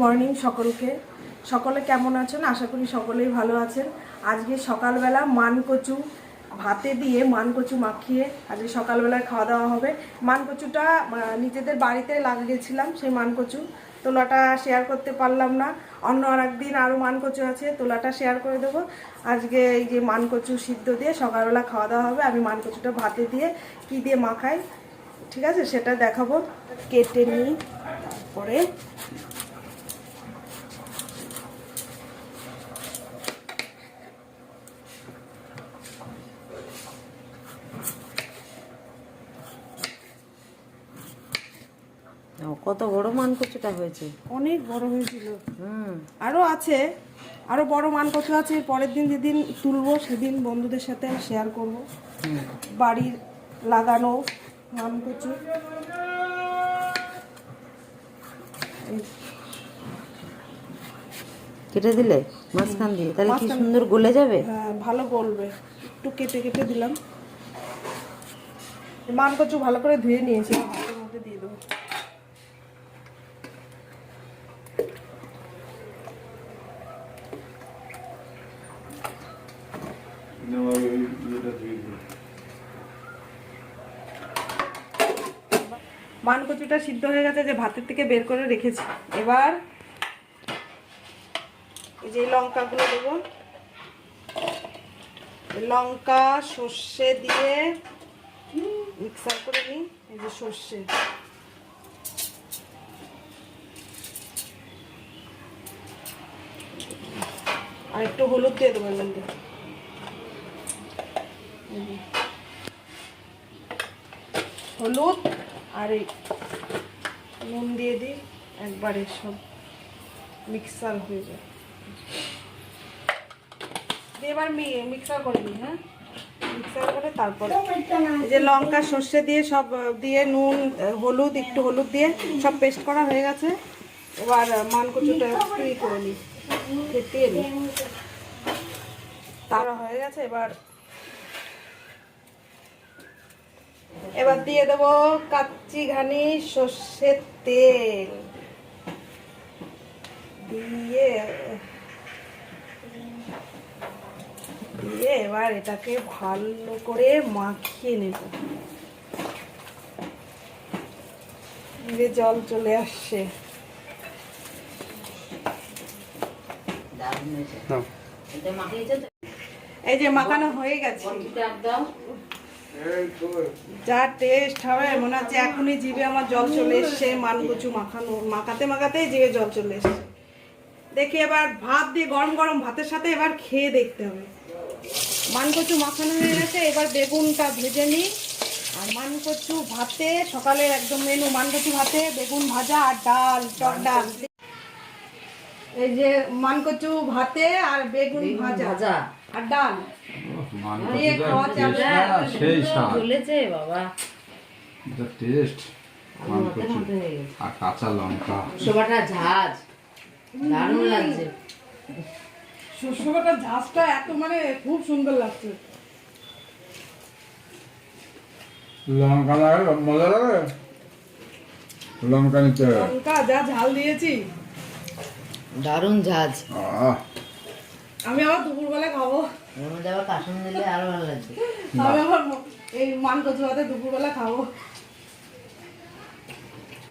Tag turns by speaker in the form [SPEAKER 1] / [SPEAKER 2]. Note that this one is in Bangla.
[SPEAKER 1] মর্নিং সকলকে। সকলে কেমন আছেন? আশা করি সকলেই ভালো আছেন। আজকে সকালবেলা মানকচু ভাতে দিয়ে মানকচু মাখিয়ে আজকে সকালবেলায় খাওয়া দাওয়া হবে। মানকচুটা নিজেদের বাড়িতে লাগিয়েছিলাম সেই মানকচু। তোলাটা শেয়ার করতে পারলাম না। অন্য আর একদিন আরও মানকচু আছে, তোলাটা শেয়ার করে দেবো। আজকে এই যে মানকচু সিদ্ধ দিয়ে সকালবেলা খাওয়া দাওয়া হবে। আমি মানকচুটা ভাতে দিয়ে কি দিয়ে মাখাই, ঠিক আছে? সেটা দেখাবো। কেটে নিই, তারপরে
[SPEAKER 2] কত বড় মানকচুটা হয়েছে?
[SPEAKER 1] অনেক বড় হয়েছিল।
[SPEAKER 2] হুম।
[SPEAKER 1] আরও আছে আরও বড় মান কচু আছে পরের দিন যেদিন তুলবো সেদিন বন্ধুদের সাথে শেয়ার করব। বাড়ির লাগানো মান কচু
[SPEAKER 2] কেটে দিলে? মাঝখান দিয়ে? তাহলে কি সুন্দর গলে যাবে?
[SPEAKER 1] হ্যাঁ, ভালো বলবে একটু কেটে কেটে দিলাম। মান কচু ভালো করে ধুয়ে নিয়েছি ভাতের মধ্যে দিয়ে দেবো মান কচুটা সিদ্ধ হয়ে গেছে যে ভাতের থেকে বের করে রেখেছি। এবার এই যে লঙ্কাগুলো দেবো। লঙ্কা, সর্ষে দিয়ে মিক্সার করে নিই। এই যে সর্ষে। একটু হলুদ দিয়ে দেবো এর মধ্যে। হলুদ আর এই নুন দিয়ে দিই, একবারে সব মিক্সার হয়ে যায়। দিয়ে এবার মিক্সার করে নিই হ্যাঁ? মিক্সার করে তারপরে যে লঙ্কা, সর্ষে দিয়ে সব দিয়ে নুন হলুদ, একটু হলুদ দিয়ে সব পেস্ট করা হয়ে গেছে। এবার মানকচুটা ই করে নিই। তারা হয়ে গেছে এবার। এবার দিয়ে দেবো কাচ্চি ঘানি সর্ষের তেল। দিয়ে দিয়ে এবার এটাকে ভালো করে মাখিয়ে নেব। জল চলে আসছে। যে টেস্ট হবে এখনই জিভে আমার জল চলে মাখানো, মাখাতে মাখাতেই জিভে জল চলে দেখি এবার ভাত দিয়ে গরম গরম ভাতের সাথে এবার খেয়ে দেখতে হবে। মানকচু মাখানো হয়ে গেছে, এবার বেগুনটা ভেজে নিই। আর মানকচু ভাতে, সকালের একদম মেনু মানকচু ভাতে, বেগুন ভাজা আর ডাল, টক ডাল। এই যে মানকচু ভাতে আর বেগুন ভাজা
[SPEAKER 2] ভাজা।
[SPEAKER 1] আর ডাল।
[SPEAKER 3] সেই
[SPEAKER 2] বাবা।
[SPEAKER 3] টেস্ট আর কাঁচা লঙ্কা।
[SPEAKER 2] ঝাঁজ। দারুণ লাগছে।
[SPEAKER 1] এত মানে খুব সুন্দর লাগছে।
[SPEAKER 3] লঙ্কা লাগে মজা লাগে? লঙ্কা নিতে হবে
[SPEAKER 1] লঙ্কা যা ঝাল দিয়েছি।
[SPEAKER 2] দারুণ ঝাজ
[SPEAKER 1] আমি আবার দুপুরবেলা খাব।
[SPEAKER 2] এর মধ্যে আবার কাশুন দিলে আরও ভালো লাগবে।
[SPEAKER 1] আমি আবার এই মান কচু ভাতে দুপুরবেলা খাব।